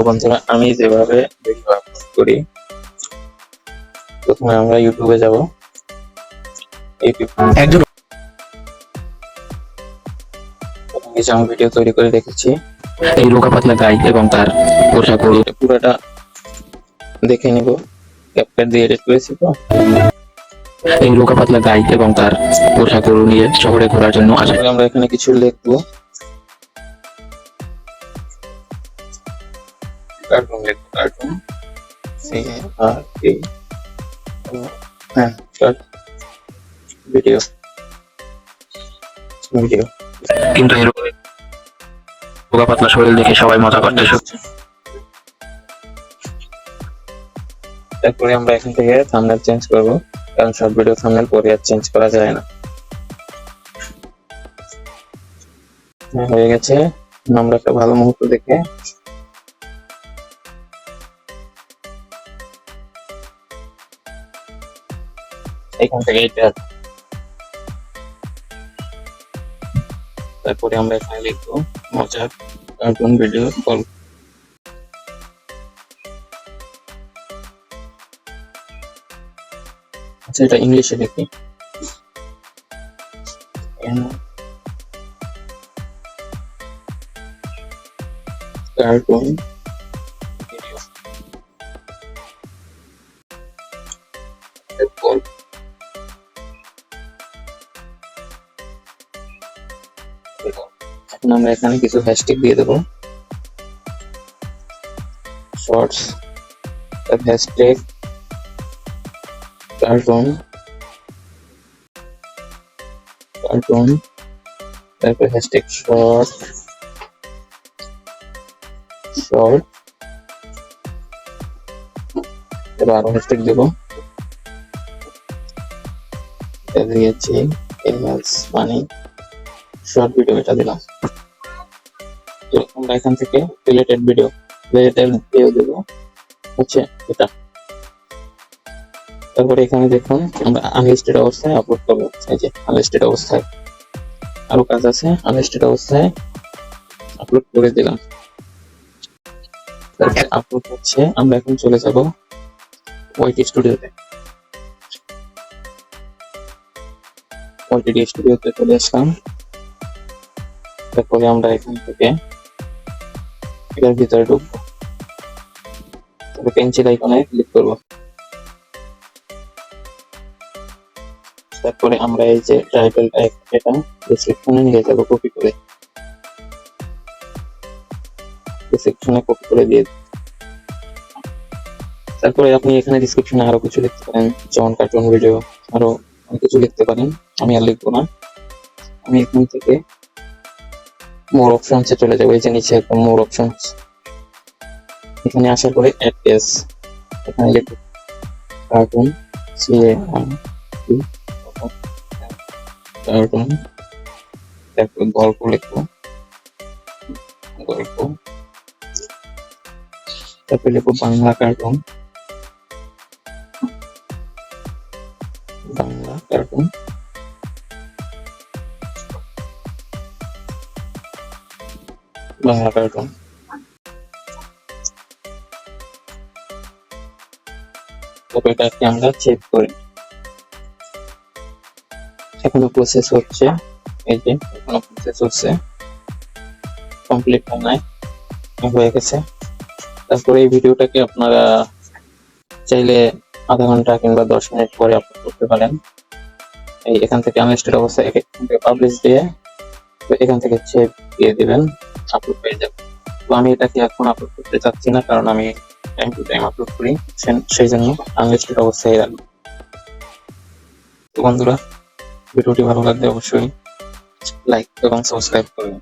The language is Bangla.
বন্ধুরা আমি যেভাবে ভিডিও আপলোড করি প্রথমে আমরা ইউটিউবে যাব। একজন আমি ভিডিও তৈরি করে রেখেছি এই রোগা পাতলা গাই এবং তার পোশাক পুরোটা দেখে নিব। ক্যাপকাট দিয়ে এডিট করেছি তো। এই রোগা পাতলা গাই এবং তার পোশাক নিয়ে শহরে ঘোরার জন্য আসে তারপরে আমরা এখানে কিছু লিখব। কার্টুন লিখব কার্টুন সি আর টি হ্যাঁ ভিডিও ভিডিও কিন্তু রোগা রোগা পাতলা শরীর দেখে সবাই মজা করতে তারপরে আমরা এখান থেকে থাম্বনেল চেঞ্জ করব। কারণ শর্ট ভিডিও থাম্বনেল পরে আর চেঞ্জ করা যায় না। হ্যাঁ, হয়ে গেছে। আমরা একটা ভালো মুহূর্ত দেখে এখান থেকে এটা তারপরে আমরা এখানে লিখব মজার কার্টুন ভিডিও গল্প। আচ্ছা এটা ইংলিশে লিখি। কার্টুন। ভিডিও গল্প। এখন আমরা এখানে কিছু হ্যাশট্যাগ দিয়ে দেবো। শর্টস হ্যাশট্যাগ কার্টুন কার্টুন তারপর হ্যাশট্যাগ শর্ট শর্ট এবার আরও হ্যাশট্যাগ দেবো। দিয়েছি এমএলস মানে শর্ট ভিডিও এটা দিলাম। তো আমরা এখান থেকে রিলেটেড ভিডিও রিলেটেড ভিডিও দেবো। হচ্ছে এটা। তারপরে এখানে দেখুন, আমরা আনলিস্টেড অবস্থায় আপলোড করব। এই যে আনলিস্টেড অবস্থায় আরও কাজ আছে। আনলিস্টেড অবস্থায় আপলোড করে দিলাম। তারপরে আপলোড হচ্ছে, আমরা এখন চলে যাব ওয়াইটি স্টুডিওতে ওয়াইটি স্টুডিওতে চলে আসলাম। তারপরে আমরা এখান থেকে এটার ভিতরে ঢুকবো। তারপরে পেন্সিল আইকনে ক্লিক করব। তারপরে আমরা এই যে টাইটেলটা এটা ডেসক্রিপশনে নিয়ে যাব কপি করে। ডেসক্রিপশনে কপি করে দিয়ে তারপরে আপনি এখানে ডিসক্রিপশনে আরও কিছু লিখতে পারেন, যেমন কার্টুন ভিডিও আরও কিছু লিখতে পারেন। আমি আর লিখব না। আমি এখান থেকে মোর অপশনসে চলে যাব, এই যে নিচে একদম মোর অপশনস এখানে আসার পরে অ্যাড পেজ এখানে লিখব কার্টুন সি এ কার্টুন তারপর গল্প লিখব, গল্প। তারপরে লিখব বাংলা কার্টুন কার্টুন তারপর এটাকে আমরা চেক করি? এখনও প্রসেস হচ্ছে, এই যে এখনও প্রসেস হচ্ছে। কমপ্লিট নাই, হয়ে গেছে। তারপরে এই ভিডিওটাকে আপনারা চাইলে আধা ঘণ্টা কিংবা দশ মিনিট পরে আপলোড করতে পারেন। এই এখান থেকে আনলিস্টেড অবস্থায় এখান থেকে পাবলিশ দিয়ে এখান থেকে সেভ দিয়ে দিবেন। আপলোড হয়ে যাবে। তো আমি এটাকে এখন আপলোড করতে চাচ্ছি না, কারণ আমি টাইম টু টাইম আপলোড করি। সেই জন্য আনলিস্টেড অবস্থায় রাখব। তো বন্ধুরা, ভিডিওটি ভালো লাগলে অবশ্যই লাইক এবং সাবস্ক্রাইব করবেন।